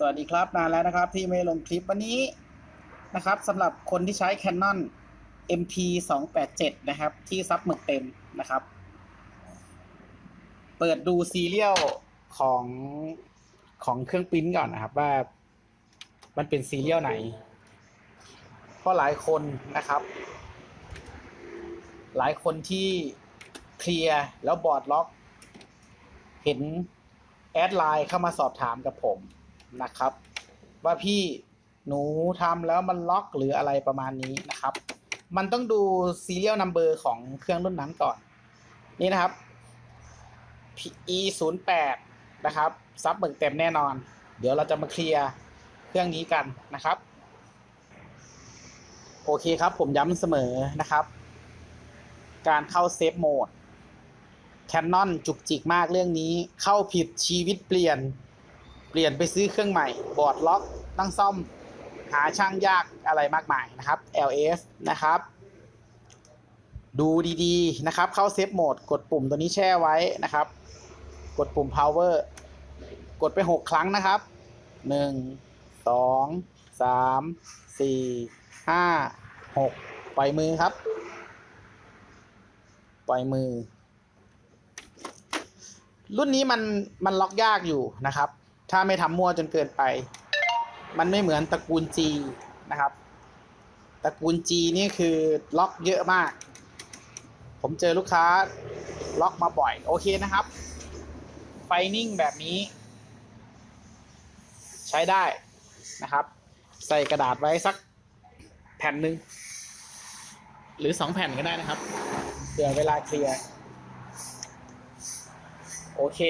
สวัสดีครับนานแล้วนะครับ ที่ไม่ลงคลิปวันนี้นะครับสำหรับคนที่ใช้ Canon MP 2 8 7นะครับ ที่ซับหมึกเต็มนะครับ เปิดดูซีเรียลของของเครื่องปริ้นก่อนนะครับ ว่ามันเป็นซีเรียลไหน เพราะหลายคนนะครับ หลายคนที่เคลียร์แล้วบอร์ดล็อก เห็นแอดไลน์เข้ามาสอบถามกับผม นะครับ ว่าพี่หนูทำแล้วมันล็อกหรืออะไรประมาณนี้นะครับ มันต้องดู serial number ของเครื่องรุ่นนั้นก่อน นี่นะครับ PE 0 8นะครับ ซับเบิกเต็มแน่นอน เดี๋ยวเราจะมาเคลียร์เครื่องนี้กันนะครับ โอเคครับผมย้ำเสมอนะครับ การเข้าเซฟโหมดแคนนอนจุกจิกมากเรื่องนี้เข้าผิดชีวิตเปลี่ยน เปลี่ยนไปซื้อเครื่องใหม่บอร์ดล็อกตั้งซ่อมหาช่างยากอะไรมากมายนะครับ LS นะครับ ดูดีๆนะครับ เข้าเซฟโหมดกดปุ่มตัวนี้แช่ไว้นะครับ กดปุ่ม power กดไป 6 ครั้งนะครับ 1 2 3 4 5 6 ปล่อยมือครับ ปล่อยมือ รุ่นนี้มันมันล็อกยากอยู่นะครับ ถ้าไม่ทำมั่วจนเกินไป มันไม่เหมือนตระกูล G นะครับ ตระกูล G นี่คือล็อกเยอะมาก ผมเจอลูกค้าล็อกมาบ่อย โอเคนะครับ ไฟนิ่งแบบนี้ ใช้ได้นะครับ ใส่กระดาษไว้สักแผ่นหนึ่งหรือสองแผ่นก็ได้นะครับเผื่อเวลาเคลียร์ โอเค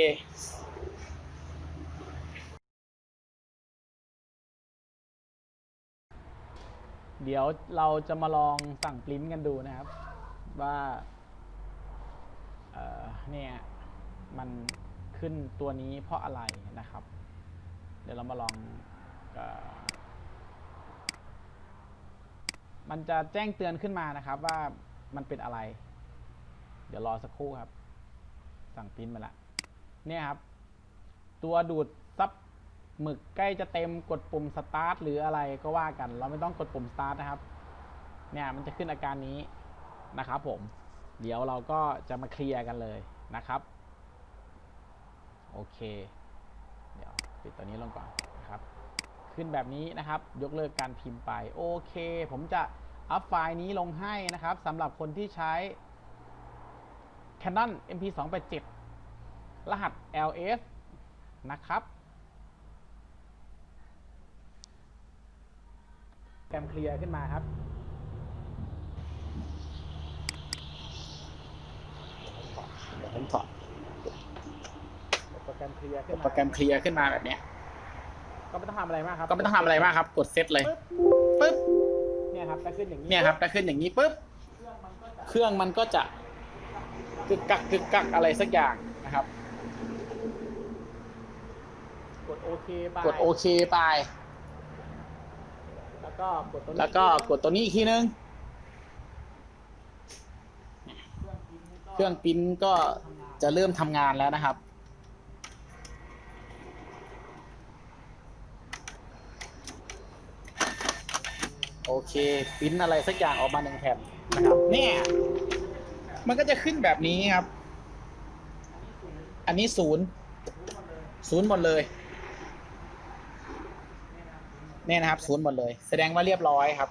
เดี๋ยวเราจะมาลองสั่งปริ้นกันดูนะครับ ว่าเเนี่ยมันขึ้นตัวนี้เพราะอะไรนะครับ เดี๋ยวเรามาลองออมันจะแจ้งเตือนขึ้นมานะครับว่ามันเป็นอะไร เดี๋ยวรอสักครู่ครับ สั่งปริ้นมาละเนี่ยครับ ตัวดูดซับ หมึกใกล้จะเต็มกดปุ่มสตาร์ทหรืออะไรก็ว่ากัน เราไม่ต้องกดปุ่มสตาร์ทนะครับ เนี่ยมันจะขึ้นอาการนี้นะครับผม เดี๋ยวเราก็จะมาเคลียร์กันเลยนะครับ โอเค เดี๋ยวปิดตัวนี้ลงก่อนนะครับ ขึ้นแบบนี้นะครับ ยกเลิกการพิมพ์ไป โอเค ผมจะอัพไฟล์นี้ลงให้นะครับสำหรับคนที่ใช้ Canon MP287 รหัส LS นะครับ แกรมเคลียร์ขึ้นมาครับ เดี๋ยวผมถอดโปรแกรมเคลียร์ขึ้นมาโปรแกรมเคลียร์ขึ้นมาแบบเนี้ย ก็ไม่ต้องทำอะไรมากครับก็ไม่ต้องทำอะไรมากครับ กดเซตเลยปึ๊บปึ๊บเนี่ยครับจะขึ้นอย่างนี้เนี่ยครับถ้าขึ้นอย่างนี้ปุ๊บเครื่องมันก็จะกึกกักกึกกักอะไรสักอย่างนะครับ กดโอเคไปกดโอเคไปแล้ว ก็กดตัวนี้แล้วก็กดตัวนี้อีกทีนึง เครื่องปิ้นก็จะเริ่มทำงานแล้วนะครับ โอเคปิ้นอะไรสักอย่างออกมาหนึ่งแผ่นนะครับเนี่ยมันก็จะขึ้นแบบนี้ครับ อันนี้ศูนย์ศูนย์หมดเลย เนี่ยนะครับศูนย์หมดเลย แสดงว่าเรียบร้อยครับ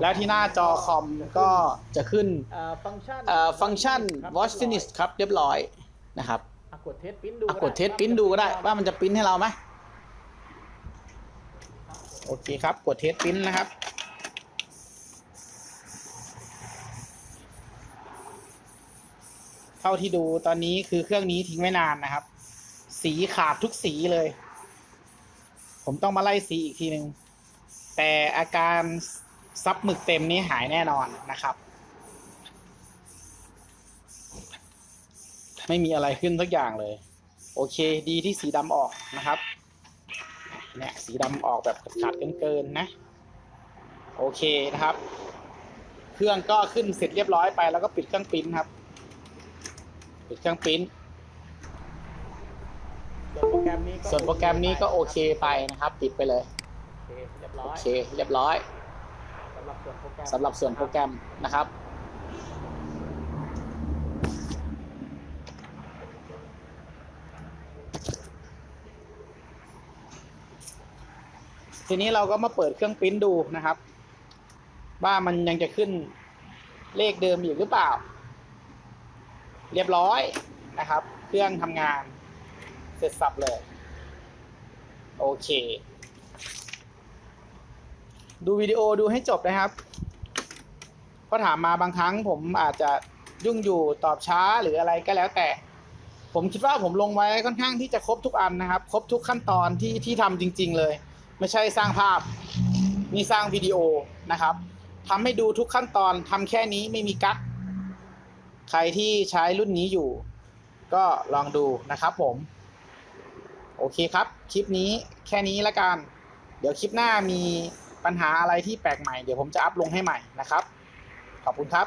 แล้วที่หน้าจอคอมก็จะขึ้นเอ่อฟังก์ชันเอ่อฟังก์ชันครับ watch finish ครับเรียบร้อยนะครับอะกดเทสปริ้นดูอะกดเทสปริ้นดูก็ได้ว่ามันจะปริ้นให้เราไหมโอเคครับ กดเทสปริ้นนะครับเท่าที่ดูตอนนี้คือเครื่องนี้ทิ้งไว้นานนะครับ สีขาดทุกสีเลย ผมต้องมาไล่สีอีกทีหนึ่งแต่อาการซับหมึกเต็มนี้หายแน่นอนนะครับ ไม่มีอะไรขึ้นสักอย่างเลย โอเคดีที่สีดำออกนะครับเนี่ยสีดำออกแบบขาดเกินๆนะ โอเคนะครับ เครื่องก็ขึ้นเสร็จเรียบร้อยไปแล้วก็ปิดเครื่องปิ้นครับ ปิดเครื่องปิ้น ส่วนโปรแกรมนี้ก็ส่วนโปรแกรมนี้ก็โอเคไปนะครับปิดไปเลยโอเคเรียบร้โออยเคเรียบร้อยสำหรับส่วนโปรแกรมสำหรับส่วนโปรแกรมนะครับทีนี้เราก็มาเปิดเครื่องปริ้นดูนะครับ ว่ามันยังจะขึ้นเลขเดิมอยู่หรือเปล่า เรียบร้อยนะครับ เครื่องทำงาน เสร็จสับเลย โอเค ดูวิดีโอดูให้จบนะครับเพราะถามมาบางครั้งผมอาจจะยุ่งอยู่ตอบช้าหรืออะไรก็แล้วแต่ ผมคิดว่าผมลงไว้ค่อนข้างที่จะครบทุกอันนะครับ ครบทุกขั้นตอนที่ที่ทำจริง ๆ เลย ไม่ใช่สร้างภาพนี่สร้างวิดีโอนะครับทำให้ดูทุกขั้นตอนทำแค่นี้ไม่มีกั๊กใครที่ใช้รุ่นนี้อยู่ ก็ลองดูนะครับผม โอเคครับ คลิปนี้แค่นี้ละกัน เดี๋ยวคลิปหน้ามีปัญหาอะไรที่แปลกใหม่ เดี๋ยวผมจะอัพลงให้ใหม่นะครับ ขอบคุณครับ